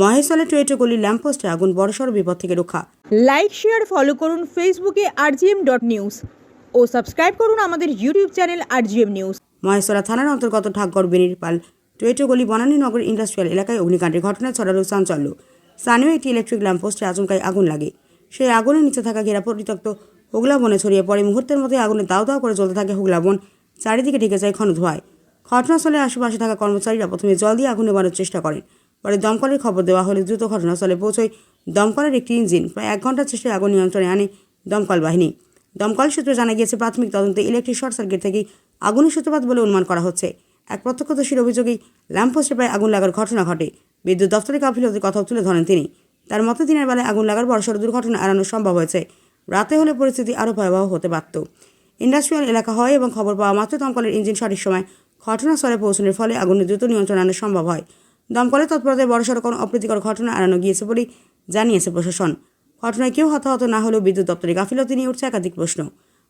মহেশতলা টুয়েটো গলির ল্যাম্পপোস্টে আগুন বড়সড় বিপদ থেকে রক্ষা। লাইক শেয়ার ফলো করুন ফেসবুকে আরজিএম ডট নিউজ ও সাবস্ক্রাইব করুন আমাদের YouTube channel RGM news Maheshtala থানার অন্তর্গত ঠাকগড় বেনির পাল টুয়েটো গলি বনানীনগর ইন্ডাস্ট্রিয়াল এলাকায় অগ্নিকাণ্ডের ঘটনায় ছড়ালো চাঞ্চল্য। স্থানীয় একটি ইলেকট্রিক ল্যাম্পপোস্টে আচমকায় আগুন লাগে। সেই আগুনের নিচে থাকা ঘেরা পরিত্যক্ত হুগলা বনে ছড়িয়ে পড়ে মুহূর্তের মধ্যে আগুনে দাও দাও করে জ্বলতে থাকে হুগলা বন চারিদিকে ঢেকে যায় ঘন ধোয়ায়। ঘটনাস্থলে আশেপাশে থাকা কর্মচারীরা প্রথমে জল দিয়ে আগুন নেবানোর চেষ্টা করেন। পরে দমকলের খবর দেওয়া হলে দ্রুত ঘটনাস্থলে পৌঁছয় দমকলের একটি ইঞ্জিন। প্রায় এক ঘণ্টার চেষ্টায় আগুন নিয়ন্ত্রণে আনে দমকল বাহিনী। দমকল সূত্রে জানা গিয়েছে, প্রাথমিক তদন্তে ইলেকট্রিক শর্ট সার্কিট থেকে আগুনের সূত্রপাত বলে অনুমান করা হচ্ছে। এক প্রত্যক্ষদর্শীর অভিযোগেই ল্যাম্পপোস্টে প্রায় আগুন লাগার ঘটনা ঘটে। বিদ্যুৎ দপ্তরের গাফিলতির কথাও তুলে ধরেন তিনি। তার মতে, দিনের বেলায় আগুন লাগার বড়সড় দুর্ঘটনা এড়ানো সম্ভব হয়েছে। রাতে হলে পরিস্থিতি আরও ভয়াবহ হতে পারত। ইন্ডাস্ট্রিয়াল এলাকা হয় এবং খবর পাওয়া মাত্র দমকলের ইঞ্জিন সঠিক সময় ঘটনাস্থলে পৌঁছানোর ফলে আগুনের দ্রুত নিয়ন্ত্রণ আনা সম্ভব হয়। দমকলের তৎপরতায় বড়সড় কোনো অপ্রীতিকর ঘটনা এড়ানো গিয়েছে বলেই জানিয়েছে প্রশাসন। ঘটনায় কেউ হতাহত না হলেও বিদ্যুৎ দপ্তরের গাফিলতি নিয়ে উঠছে একাধিক প্রশ্ন।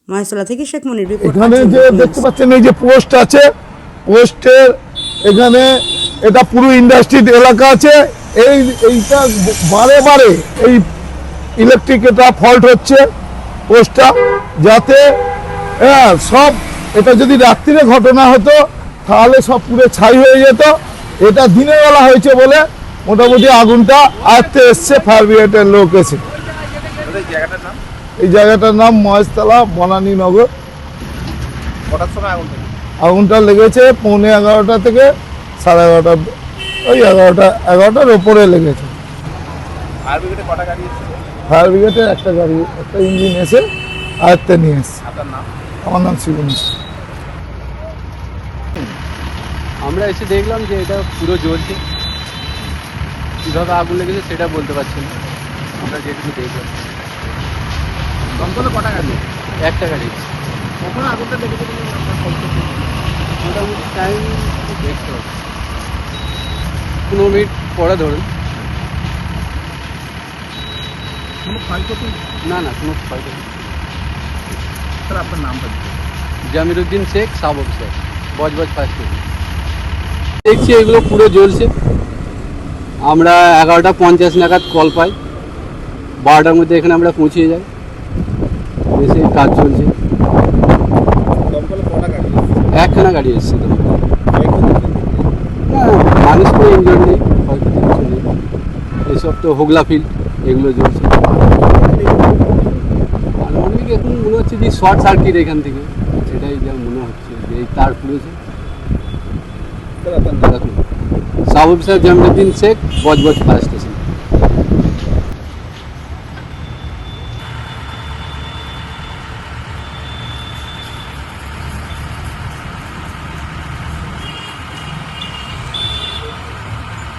মহেশতলা থেকে শেখ মনির এখানে যে দেখতে পাচ্ছেন এই যে পোস্ট আছে পোস্টের এখানে এটা পুরো ইন্ডাস্ট্রির এলাকা আছে। এই এইটা বারে বারে এই ইলেকট্রিক এটা ফল্ট হচ্ছে পোস্টটা যাতে হ্যাঁ সব এটা যদি রাত্রিরে ঘটনা হতো তাহলে সব পুরো ছাই হয়ে যেত। এটা দিনের বেলা হয়েছে বলে মোটামুটি আগুনটা আয়ত্তে এসছে ফায়ার ব্রিগেডের লোক এসে। এই জায়গাটার নাম মহেশতলা বনানী নগর। আগুনটা লেগেছে পৌনে এগারোটা থেকে সাড়ে এগারোটা ওই এগারোটা এগারোটার ওপরে লেগেছে। ফায়ার ব্রিগেডের একটা গাড়ি একটা ইঞ্জিন এসে আয়ত্তে নিয়ে এসছে। আমার নাম শিবু মিশ্র আমরা এসে দেখলাম যে এটা পুরো জ্বলছে। কীভাবে আগুন লেগেছে সেটা বলতে পারছি না। আমরা যেটুকু দেখলাম। দমকলে কটা গাড়ি? একটা গাড়ি। কখন আগুনটা লেগেছে? মোটামুটি টাইম দেখতে হবে। পনেরো মিনিট পরে ধরুন। কোনো ক্ষয়ক্ষতি? না না কোনো ক্ষয় নেই। স্যার আপনার নামটা দিন। জামিরুদ্দিন শেখ সাবক শেখ বজবজ ফার্স্ট দেখছি এগুলো পুরো জ্বলছে। আমরা এগারোটা পঞ্চাশ নাগাদ কল পাই। বারোটার মধ্যে এখানে আমরা পৌঁছিয়ে যাই। এসে কাজ চলছে? একখানা গাড়ি এসছে না মানুষ তো এনজয় নেই এসব তো হোগলা ফিল্ড এগুলো জ্বলছে। এখন মনে হচ্ছে যে শর্ট সার্কিট এখান থেকে। সেটাই যা মনে হচ্ছে যে তার পুড়েছে। Officer Jamiruddin Sheikh Budge Budge fire station.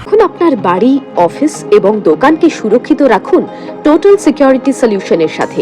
এখন আপনার বাড়ি, অফিস এবং দোকানকে সুরক্ষিত রাখুন টোটাল সিকিউরিটি সলিউশনের সাথে।